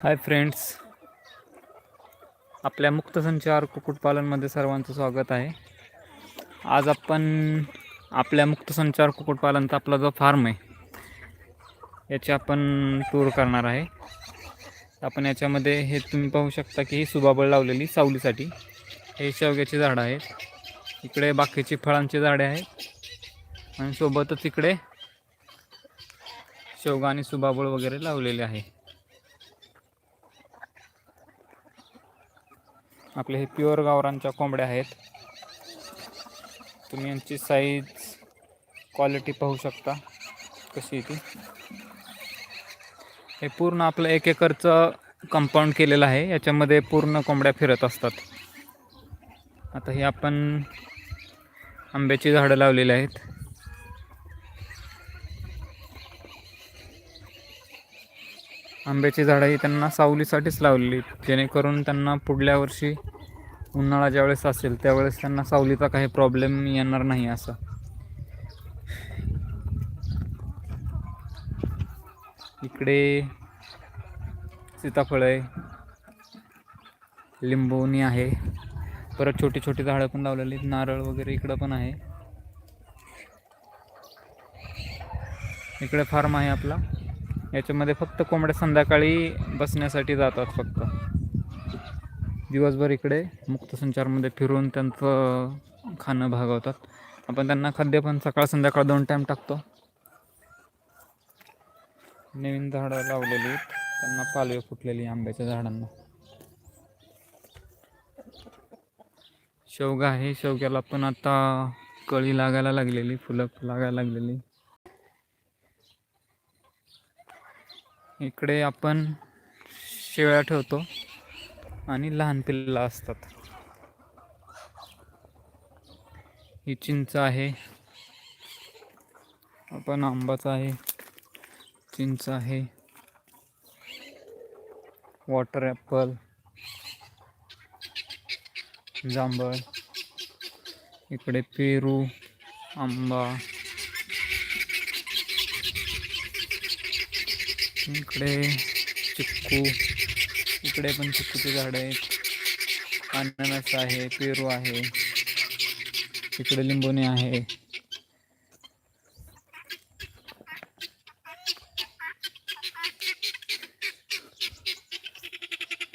Hi friends. आपल्या मुक्त संचार कुक्कुटपालनमध्ये सर्वांचं स्वागत आहे. आज आपण आपल्या मुक्तसंचार कुक्कुटपालनचा आपला जो फार्म आहे याची आपण टूर करणार आहे. आपण याच्यामध्ये हे तुम्ही पाहू शकता की ही सुबाबळ लावलेली सावलीसाठी. हे शेवग्याची झाडं आहेत. इकडे बाकीची फळांची झाडे आहेत. आणि सोबतच इकडे शेवगा आणि सुबाबळ वगैरे लावलेले आहे. आपले हे प्युअर गावरांच्या कोंबड्या आहेत. तुम्ही यांची साईज क्वालिटी पाहू शकता कशी ती. हे पूर्ण आपलं एक एकरचं कंपाऊंड केलेलं आहे. याच्यामध्ये पूर्ण कोंबड्या फिरत असतात. आता हे आपण आंब्याची झाडं लावलेली आहेत. आंब्याची झाडं ही त्यांना सावलीसाठीच लावलेली जेणेकरून त्यांना पुढल्या वर्षी उन्हाळा ज्यावेळेस असेल त्यावेळेस त्यांना सावलीचा काही प्रॉब्लेम येणार नाही असं. इकडे सीताफळ आहे. लिंबोनी आहे. परत छोटी छोटी झाडं पण लावलेली आहेत. नारळ वगैरे इकडं पण आहे. इकडे फार्म आहे आपला. याच्यामध्ये फक्त कोंबड्या संध्याकाळी बसण्यासाठी जातात फक्त. दिवसभर इकडे मुक्तसंचारमध्ये फिरून त्यांचं खाणं भागवतात. आपण त्यांना खाद्य पण सकाळ संध्याकाळ दोन टाईम टाकतो. नवीन झाडं लावलेली आहेत. त्यांना पालवे फुटलेली आंब्याच्या झाडांना. शेवगा आहे. शेवग्याला पण आता कळी लागायला लागलेली फुलं लागायला लागलेली. इकडे आपण शेळ्या ठेवतो आणि लहान पिल्ला असतात. ही चिंच आहे. आपण आंबाचा आहे. चिंच आहे. Water apple. जांभळ. इकडे पेरू आंबा. इकडे चिक्कू इकडे पण चिक्कूची झाडं आहेत. अननस आहे पेरू आहे. इकडे लिंबोणी आहे.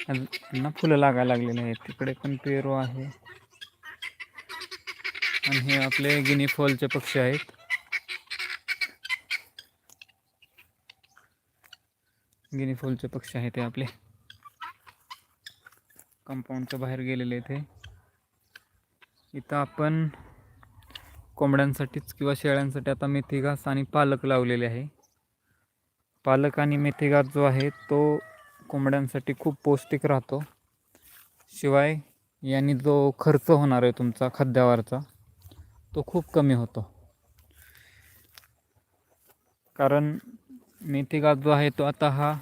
ना त्यांना फुलं लागायला लागलेली आहेत. तिकडे पण पेरू आहे. आणि हे आपले गिनी फॉलचे पक्षी आहेत. गिनीफुलचे पक्षी आहेत ते आपले. कंपाऊंडच्या बाहेर गेलेले ते इथं आपण कोंबड्यांसाठीच किंवा शेळ्यांसाठी आता मेथी घास आणि पालक लावलेले आहे. पालक आणि मेथी घास जो आहे तो कोंबड्यांसाठी खूप पौष्टिक राहतो. शिवाय यांनी जो खर्च होणार आहे तुमचा खाद्यावरचा तो खूप कमी होतो. कारण मेथी घास जो आहे तो आता हा.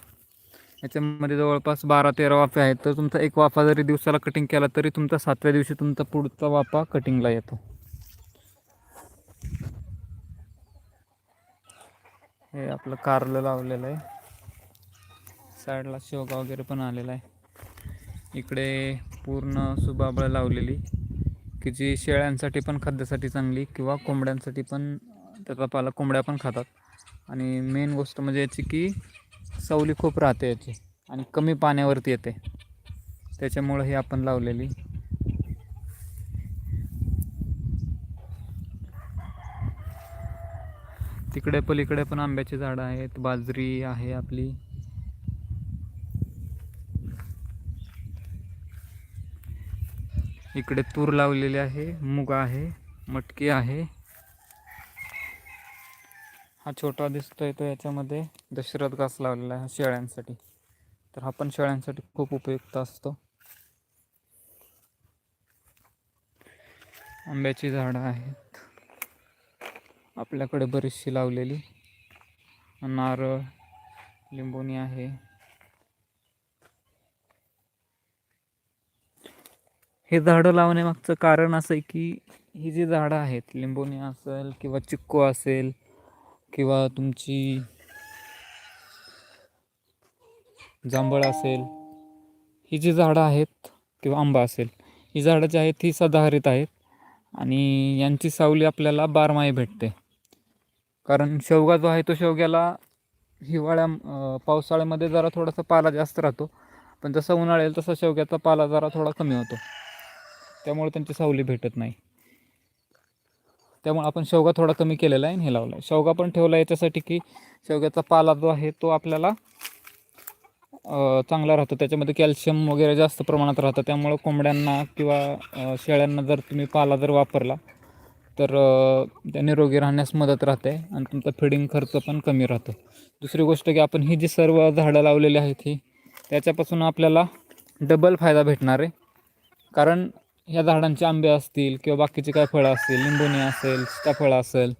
याच्यामध्ये जवळपास बारा तेरा वाफे आहेत. तर तुमचा एक वाफा जरी दिवसाला कटिंग केला तरी तुमचा सातव्या दिवशी तुमचा पुढचा वाफा कटिंगला येतो. हे आपलं कारलं लावलेलं आहे. साईडला शेवगा वगैरे पण आलेला आहे. इकडे पूर्ण सुबाबळ लावलेली. की जी शेळ्यांसाठी पण खाद्यासाठी चांगली किंवा कोंबड्यांसाठी पण त्याचा पाला कोंबड्या पण खातात. आणि मेन गोष्ट म्हणजे याची की सावली खूप राहते याची आणि कमी पाण्यावरती येते. त्याच्यामुळं ही आपण लावलेली. तिकडे पलीकडे पण आंब्याची झाडं आहेत बाजरी आहे आपली. इकडे तूर लावलेली आहे मूग आहे मटकी आहे. हा छोटा दिसतोय तो याच्यामध्ये. दशरथ घास लावलेला आहे शेळ्यांसाठी. तर हा पण शेळ्यांसाठी खूप उपयुक्त असतो. आंब्याची झाडं आहेत. आपल्याकडे बरीचशी लावलेली. नारळ लिंबोणी आहे. हे झाडं लावण्यामागचं कारण असं आहे की ही जी झाडं आहेत लिंबोणी असेल किंवा चिक्कू असेल किंवा तुमची जांभळ असेल ही जी झाडं आहेत किंवा आंबा असेल ही झाडं जी आहेत ही सदाहरित आहेत आणि यांची सावली आपल्याला बारमाही भेटते. कारण शेवगा जो आहे तो शेवग्याला हिवाळ्या पावसाळ्यामध्ये जरा थोडासा पाला जास्त राहतो. पण जसं उन्हाळा येईल तसा शेवग्याचा पाला जरा थोडा कमी होतो. त्यामुळे त्यांची सावली भेटत नाही. त्यामुळे आपण शेवगा थोडा कमी केलेला आहे आणि हे लावला आहे शेवगा पण ठेवला याच्यासाठी की शेवग्याचा पाला जो आहे तो आपल्याला चांगला राहतो. त्याच्यामध्ये कॅल्शियम वगैरे जास्त प्रमाणात राहतं. त्यामुळं कोंबड्यांना किंवा शेळ्यांना जर तुम्ही पाला जर वापरला तर त्या निरोगी राहण्यास मदत राहते आणि तुमचा फिडिंग खर्च पण कमी राहतो. दुसरी गोष्ट की आपण ही जी सर्व झाडं लावलेली आहेत ही त्याच्यापासून आपल्याला डबल फायदा भेटणार आहे. कारण ह्या झाडांचे आंबे असतील किंवा बाकीचे काय फळं असतील लिंबोणी असेल सीताफळं असेल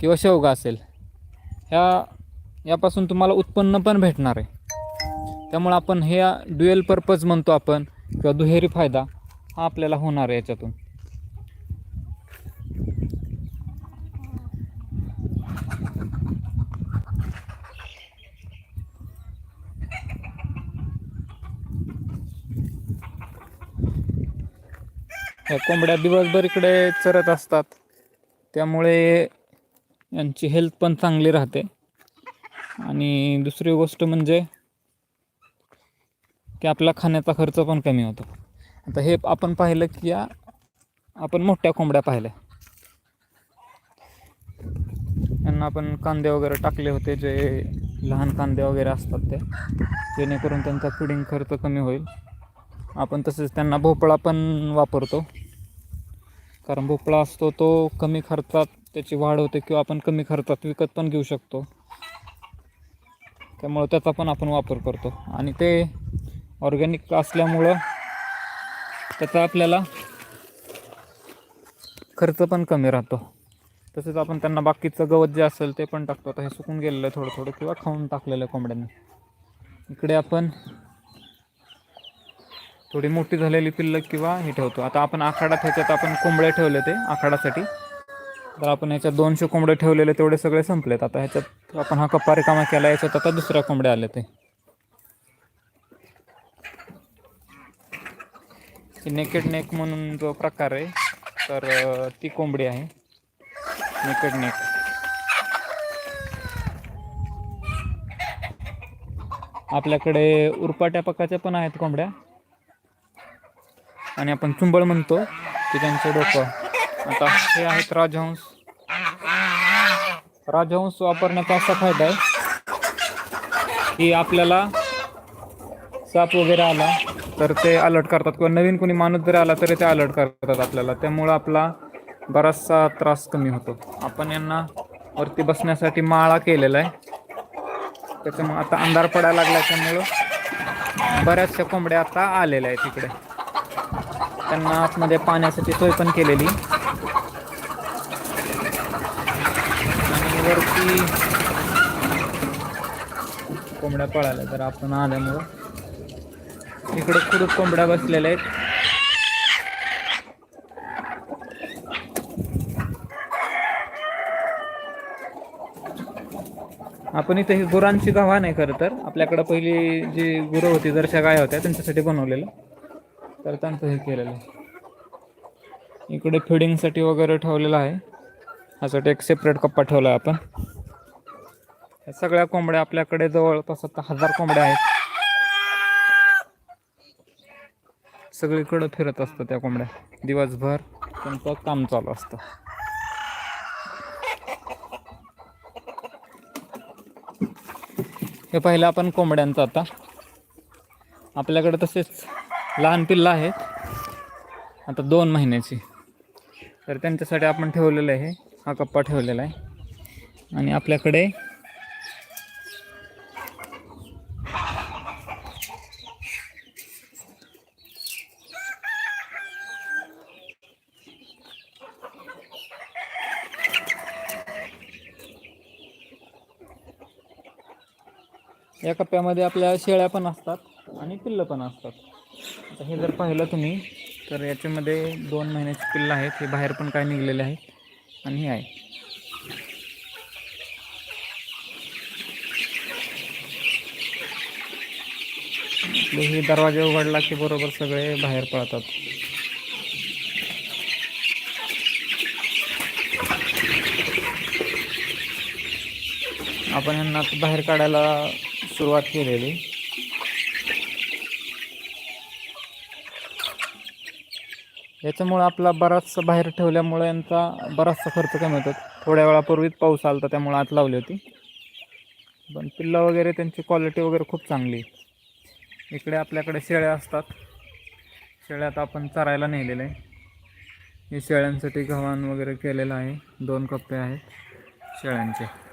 किंवा शेवगा असेल ह्या यापासून तुम्हाला उत्पन्न पण भेटणार आहे. त्यामुळे आपण हे ड्युएल पर्पज म्हणतो आपण किंवा दुहेरी फायदा हा आपल्याला होणार आहे याच्यातून. ह्या कोंबड्या दिवसभर इकडे चरत असतात. त्यामुळे यांची हेल्थ पण चांगली राहते. आणि दुसरी गोष्ट म्हणजे की आपला खाण्याचा खर्च पण कमी होतो. आता हे आपण पाहिलं की या आपण मोठ्या कोंबड्या पाहिल्या. यांना आपण कांदे वगैरे टाकले होते जे लहान कांदे वगैरे असतात ते. जेणेकरून त्यांचा फिडिंग खर्च कमी होईल. आपण तसेच त्यांना भोपळा पण वापरतो. कारण भोपळा असतो तो कमी खर्चात त्याची वाढ होते किंवा आपण कमी खर्चात विकत पण घेऊ शकतो. त्यामुळं त्याचा पण आपण वापर करतो. आणि ते ऑर्गॅनिक असल्यामुळं त्याचा आपल्याला खर्च पण कमी राहतो. तसेच आपण त्यांना बाकीचं गवत जे असेल ते पण टाकतो. आता हे सुकून गेलेलं आहे थोडं थोडं किंवा खाऊन टाकलेलं आहे कोंबड्यांनी. इकडे आपण थोडी मोठी झालेली पिल्लं किंवा हे ठेवतो. आता आपण आखाडात ह्याच्यात आपण कोंबड्या ठेवले ते आखाडासाठी तर आपण ह्याच्यात दोनशे कोंबडे ठेवलेले तेवढे सगळे संपलेत. आता ह्याच्यात आपण हा कप्पा रिकामा केला याच्यात आता दुसऱ्या कोंबड्या आले ते. नेकेड नेक म्हणून जो प्रकार आहे तर ती कोंबडी आहे. नेकेड नेक आपल्याकडे उरपाट्या पकाच्या पण आहेत कोंबड्या. आणि आपण चुंबळ म्हणतो की त्यांचं डोकं. आता हे आहेत राजहंस. राजहंस वापरण्याचा असा फायदा आहे की आपल्याला साप वगैरे आला तर ते अलर्ट करतात. किंवा नवीन कोणी माणूस जरी आला तरी ते अलर्ट करतात आपल्याला. त्यामुळं आपला बराचसा त्रास कमी होतो. आपण यांना वरती बसण्यासाठी माळा केलेला आहे. त्याच्यामुळं आता अंधार पडायला लागला त्यामुळं बऱ्याचशा कोंबड्या आता आलेल्या आहेत तिकडे त्यांना आतमध्ये पाण्यासाठी सोय पण केलेली. आणि वरती कोंबड्या पळाल्या तर आपण आल्यामुळं इकडे खूप कोंबड्या बसलेल्या आहेत. आपण इथे ही गुरांची गव्हा नाही खरं तर. आपल्याकडं पहिली जी गुरं होती जरशा गाय होत्या त्यांच्यासाठी बनवलेलं. तर त्यांचं हे केलेलं आहे. इकडे फिडिंगसाठी वगैरे ठेवलेलं आहे. ह्यासाठी एक सेपरेट कप्पा ठेवला आहे आपण. ह्या सगळ्या कोंबड्या आपल्याकडे जवळपास आता हजार कोंबड्या आहेत. सगळीकडं फिरत असतं त्या कोंबड्या. दिवसभर त्यांचं काम चालू असतं. हे पाहिलं आपण कोंबड्यांचं आता. आपल्याकडे तसेच लहान पिल्लं आहेत आता दोन महिन्याची. तर त्यांच्यासाठी आपण ठेवलेलं आहे. हा कप्पा ठेवलेला आहे. आणि आपल्याकडे या कप्प्यामध्ये आपल्या शेळ्या पण असतात आणि पिल्लं पण असतात. आता हे जर पाहिलं तुम्ही तर याच्यामध्ये दोन महिन्याची पिल्लं आहेत. हे बाहेर पण काय निघलेले आहेत. आणि हे आहे. म्हणजे हे दरवाजा उघडला की बरोबर सगळे बाहेर पळतात. आपण यांना बाहेर काढायला सुरुवात केलेली. याच्यामुळं आपला बराचसा बाहेर ठेवल्यामुळे यांचा बराचसा खर्च कमी होतो. थोड्या वेळापूर्वीच पाऊस आला होता त्यामुळे आत लावली होती. पण पिल्लं वगैरे त्यांची क्वालिटी वगैरे खूप चांगली आहे. इकडे आपल्याकडे शेळ्या असतात. शेळ्यात आपण चरायला नेलेलं आहे. हे शेळ्यांसाठी गव्हाण वगैरे केलेलं आहे. दोन कप्पे आहेत शेळ्यांचे.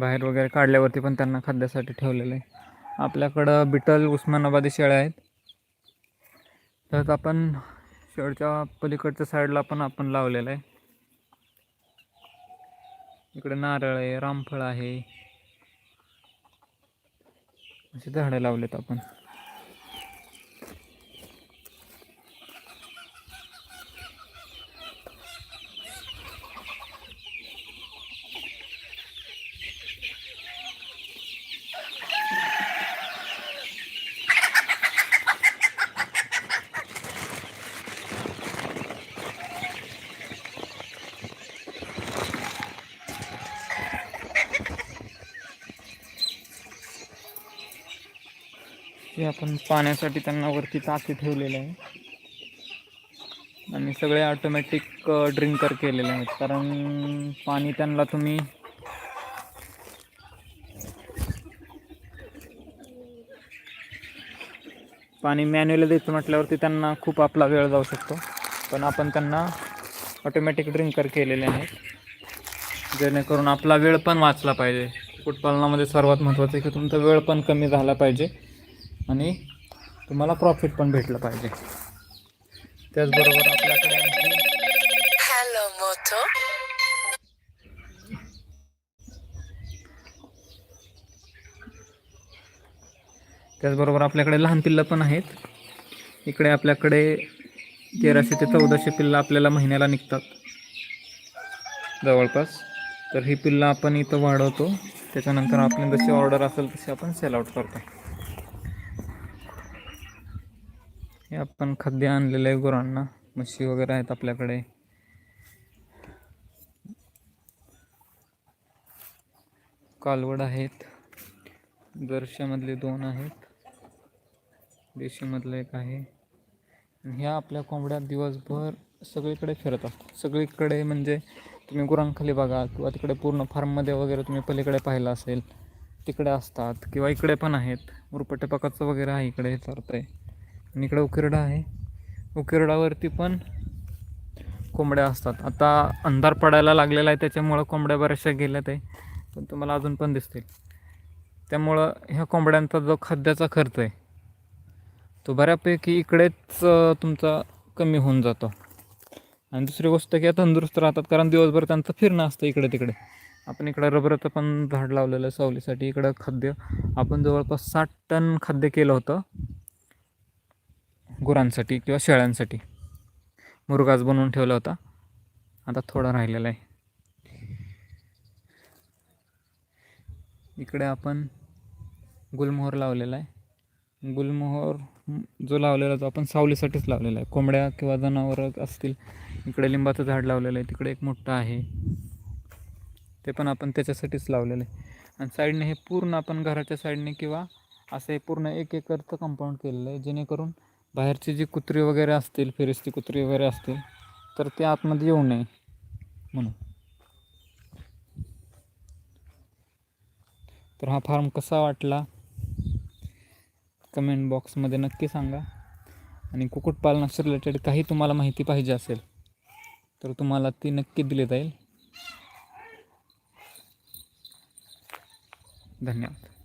बाहेर वगैरे काढल्यावरती पण त्यांना खाद्यासाठी ठेवलेलं आहे. आपल्याकडं बिटल उस्मानाबादी शेळ्या आहेत. तर आपण शेळच्या पलीकडच्या साईडला पण आपण लावलेलं आहे. इकडे नारळ आहे रामफळ आहे. अशी झाडं लावलेत आपण. हे आपण पाण्यासाठी त्यांना वरती टाकी ठेवलेले आहे. आणि सगळे ऑटोमॅटिक ड्रिंकर केलेले आहेत. कारण पाणी त्यांना तुम्ही पाणी मॅन्युअली द्यायचं म्हटल्यावरती त्यांना खूप आपला वेळ जाऊ शकतो. पण आपण त्यांना ऑटोमॅटिक ड्रिंकर केलेले आहेत. जेणेकरून आपला वेळ पण वाचला पाहिजे. कुटपालनामध्ये सर्वात महत्त्वाचं आहे की तुमचा वेळ पण कमी झाला पाहिजे. आणि तुम्हाला प्रॉफिट पण भेटलं पाहिजे. त्याचबरोबर आपल्याकडे. त्याचबरोबर आपल्याकडे लहान पिल्लं पण आहेत. इकडे आपल्याकडे तेराशे ते चौदाशे पिल्लं आपल्याला महिन्याला निघतात. जवळपास. तर ही पिल्लं आपण इथं वाढवतो. त्याच्यानंतर आपली जशी ऑर्डर असेल तशी आपण सेल आउट करतो. हे आपण खाद्य आणलेलं आहे गुरांना. म्हशी वगैरे आहेत आपल्याकडे. कालवड आहेत. जर्शामधले दोन आहेत. देशीमधलं एक आहे. ह्या आपल्या कोंबड्या दिवसभर सगळीकडे फिरत असतात. सगळीकडे म्हणजे तुम्ही गुरांखाली बघा किंवा तिकडे पूर्ण फार्ममध्ये वगैरे तुम्ही पलीकडे पाहिलं असेल तिकडे असतात किंवा इकडे पण आहेत. मुरपटे पकाचं वगैरे आहे इकडे चालतं आहे आणि इकडं उकिरडा आहे. उकिरडावरती पण कोंबड्या असतात. आता अंधार पडायला लागलेला आहे त्याच्यामुळं कोंबड्या बऱ्याचशा गेल्यात आहे. पण तुम्हाला अजून पण दिसतील. त्यामुळं ह्या कोंबड्यांचा जो खाद्याचा खर्च आहे तो बऱ्यापैकी इकडेच तुमचा कमी होऊन जातो. आणि दुसरी गोष्ट की तंदुरुस्त राहतात. कारण दिवसभर त्यांचं फिरणं असतं इकडे तिकडे. आपण इकडं रबराचं पण झाड लावलेलं आहे सावलीसाठी. इकडं खाद्य. आपण जवळपास साठ टन खाद्य केलं होतं. गुरांसाठी किंवा शेळ्यांसाठी. मुरगास बनवून ठेवला होता. आता थोडा राहिलेला आहे. इकडे आपण गुलमोहर लावलेला आहे. गुलमोहर जो लावलेला तो आपण सावलीसाठीच लावलेला आहे. कोंबड्या किंवा जनावरं असतील इकडे लिंबाचं झाड लावलेलं आहे. तिकडे एक मोठं आहे. ते पण आपण त्याच्यासाठीच लावलेलं आहे. आणि साईडने हे पूर्ण आपण घराच्या साईडने किंवा असं हे पूर्ण एक एकरचं कंपाऊंड केलेलं आहे. जेणेकरून बाहेरचे जे कुत्रे वगैरे असतील फिरिस्ती कुत्रे वगैरे असतील तर ते आतमध्ये येऊ नये म्हणून. तर हा फार्म कसा वाटला? कमेंट बॉक्समध्ये नक्की सांगा. आणि कुक्कुटपालनाशी रिलेटेड काही तुम्हाला माहिती पाहिजे असेल तर तुम्हाला ती नक्की दिली जाईल. धन्यवाद.